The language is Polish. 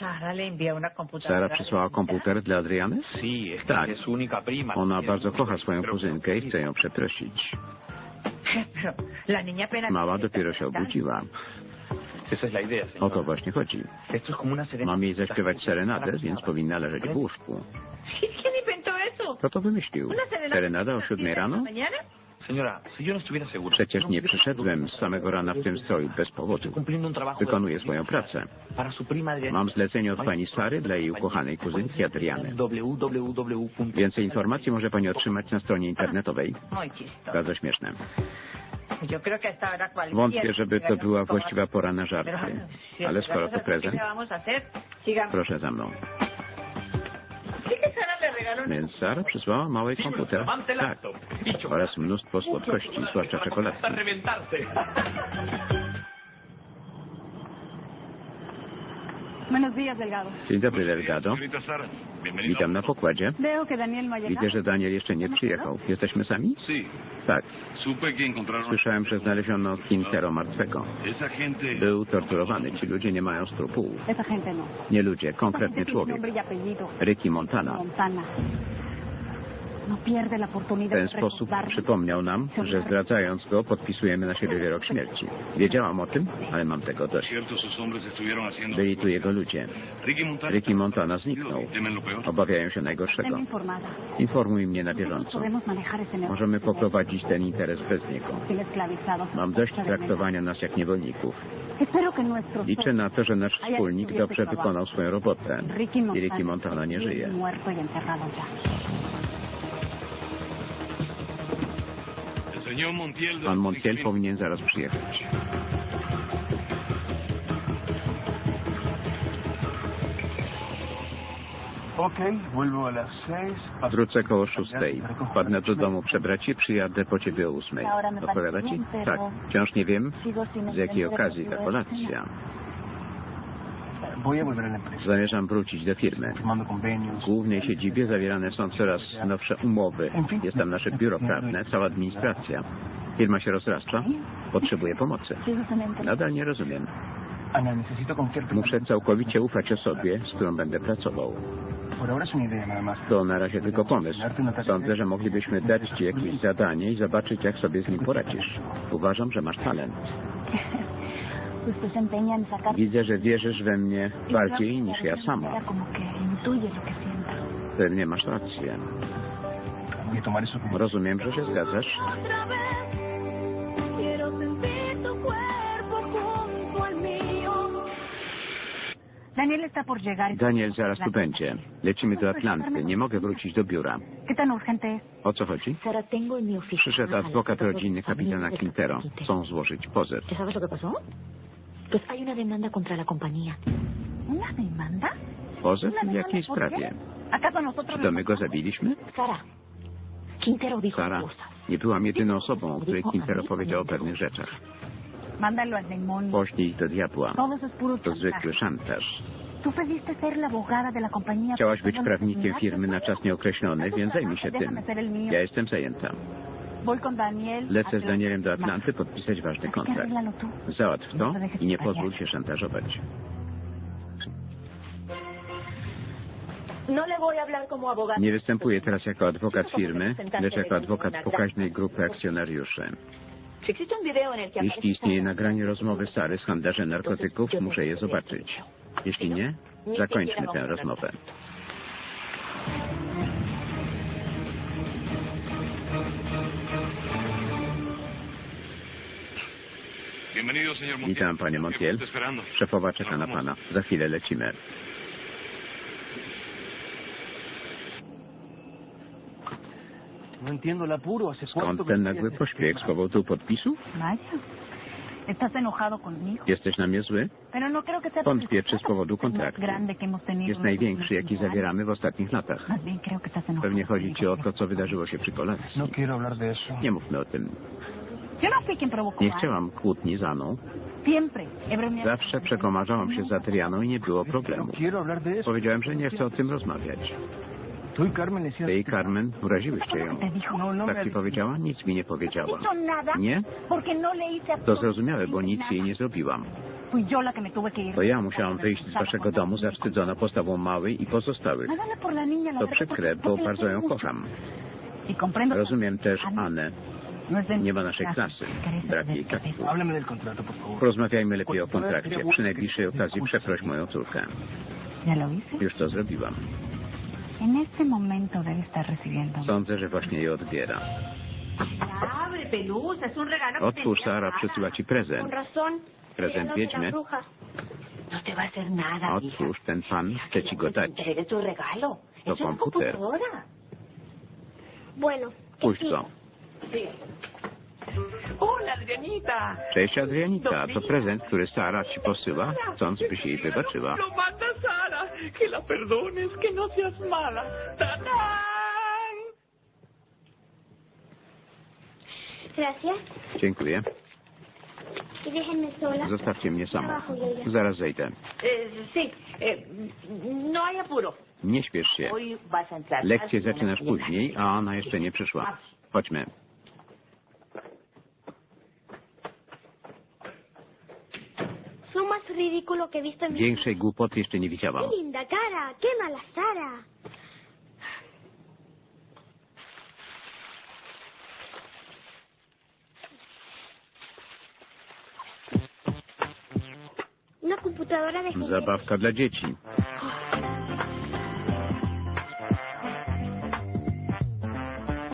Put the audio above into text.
Sara le envía una Sara przysłała komputer dla Adriany? Sí, es Tak. que es su única prima. Ona bardzo kocha swoją kuzynkę i chce ją przeprosić. Pero la niña apenas... Mała dopiero się obudziła. Esa es la idea, señora. O to właśnie chodzi. Mam jej zaśpiewać serenadę, więc powinna leżeć w łóżku. Kto to wymyślił? Serenada o siódmej rano? Przecież nie przyszedłem z samego rana w tym stroju bez powodu. Wykonuję swoją pracę. Mam zlecenie od pani Sary dla jej ukochanej kuzynki Adriany. Więcej informacji może pani otrzymać na stronie internetowej. Bardzo śmieszne. Wątpię, żeby to była właściwa pora na żarty. Ale skoro to prezent, proszę za mną. Sí que Sara le regaló una Więc Sara przysłała mały komputer. Tak. Oraz mnóstwo słodkości, zwłaszcza czekoladki. Dzień dobry, Delgado. Witam na pokładzie. Widzę, że Daniel jeszcze nie przyjechał. Jesteśmy sami? Tak. Słyszałem, że znaleziono Quintero martwego. Był torturowany. Ci ludzie nie mają skrupułów. No. Nie ludzie, konkretny człowiek. y. Ricky Montana. Montana. No pierde la W oportunidad ten sposób przypomniał nam, że zdradzając go podpisujemy na siebie wyrok śmierci. Wiedziałam o tym, ale mam tego dość. Byli tu jego ludzie. Ricky Montana... Zniknął. Obawiają się najgorszego. Informuj mnie na bieżąco. Możemy poprowadzić ten interes bez niego. Mam dość traktowania nas jak niewolników. Liczę na to, że nasz wspólnik dobrze wykonał swoją robotę. I Ricky Montana nie żyje. Pan Montiel powinien zaraz przyjechać. Wrócę koło szóstej. Wpadnę do domu przebrać się, przyjadę po ciebie o ósmej. Odpowiada ci? Tak. Wciąż nie wiem, z jakiej okazji ta kolacja. Voy a volver a la empresa. Zamierzam wrócić do firmy. W głównej siedzibie zawierane są coraz nowsze umowy. Jest tam nasze biuro prawne, cała administracja. Firma się rozrasta. Potrzebuje pomocy. Nadal nie rozumiem. Muszę całkowicie ufać osobie, z którą będę pracował. To na razie tylko pomysł. Sądzę, że moglibyśmy dać ci jakieś zadanie i zobaczyć, jak sobie z nim poradzisz. Uważam, że masz talent. Widzę, że wierzysz we mnie bardziej niż ja sama. Pewnie masz rację. Rozumiem, że się zgadzasz. Daniel zaraz tu będzie. Lecimy do Atlanty. Nie mogę wrócić do biura. O co chodzi? Przyszedł adwokat rodziny kapitana. Quintero. Chcą złożyć pozew. Pues hay una demanda contra la compañía. ¿Una demanda? Pozew? ¿Una W jakiej sprawie? ¿Acaso nosotros... Czy to my go zabiliśmy? Sara, Quintero dijo Sara, nie byłam jedyną osobą, o której Quintero powiedział o pewnych rzeczach. Poślij do diabła. To zwykły szantaż. Chciałaś być ¿Dónde prawnikiem firmy na czas nieokreślony, więc zajmij się tym. Ja jestem zajęta. Lecę z Danielem do Atlanty podpisać ważny kontrakt. Załatw to i nie pozwól się szantażować. No. Nie występuję teraz jako adwokat firmy, lecz jako adwokat pokaźnej grupy akcjonariuszy. Jeśli istnieje nagranie rozmowy Sary z handlarzem narkotyków, muszę je zobaczyć. Jeśli nie, zakończmy tę rozmowę. Witam, panie Montiel. Szefowa czeka na pana. Za chwilę lecimy. No entiendo el apuro. ¿Hace cuánto Skąd ten estoy nagły pośpiech? Z powodu podpisu? Jesteś na mnie zły? No Wątpię, czy z powodu kontraktu. Jest największy, jaki zawieramy w ostatnich latach. Pewnie chodzi ci o to, co wydarzyło się przy kolacji. No. Nie mówmy o tym. Nie chciałam kłótni z Aną. Zawsze przekomarzałam się z Adrianą i nie było problemu. Powiedziałem, że nie chcę o tym rozmawiać. Ty i Carmen uraziłyście ją. Tak ci powiedziała? Nic mi nie powiedziała. Nie? no To zrozumiałe, bo nic jej nie zrobiłam. To ja musiałam wyjść z waszego domu zawstydzona postawą małej i pozostałych. To przykre, bo bardzo ją kocham. Y. Rozumiem też Anę. No Nie ma naszej klasy. Brak jej favor. Porozmawiajmy lepiej o kontrakcie. Przy najbliższej okazji przeproś moją córkę. Już to zrobiłam. Sądzę, że właśnie je odbiera. Otwórz, Sara przysyła ci prezent. Prezent wiedźmy. No nada, hija. Otwórz, ten pan chce ci go dać. To komputer. computadora. Bueno. Cześć Adrianita, to prezent, który Sara ci posyła, chcąc byś jej wybaczyła. Lo manda Sara. Que la perdones, que no seas mala. ¡Tatán! Gracias. Dziękuję. Zostawcie mnie samą. Zaraz zejdę. Eh, eh, no. Nie śpiesz się. Lekcje zaczynasz później, a ona jeszcze nie przyszła. Chodźmy. Lo más ridículo que he visto en mi Większej głupoty jeszcze nie widziałam. Qué linda cara. Qué mala Sara. Una computadora de juguete. Zabawka dla dzieci.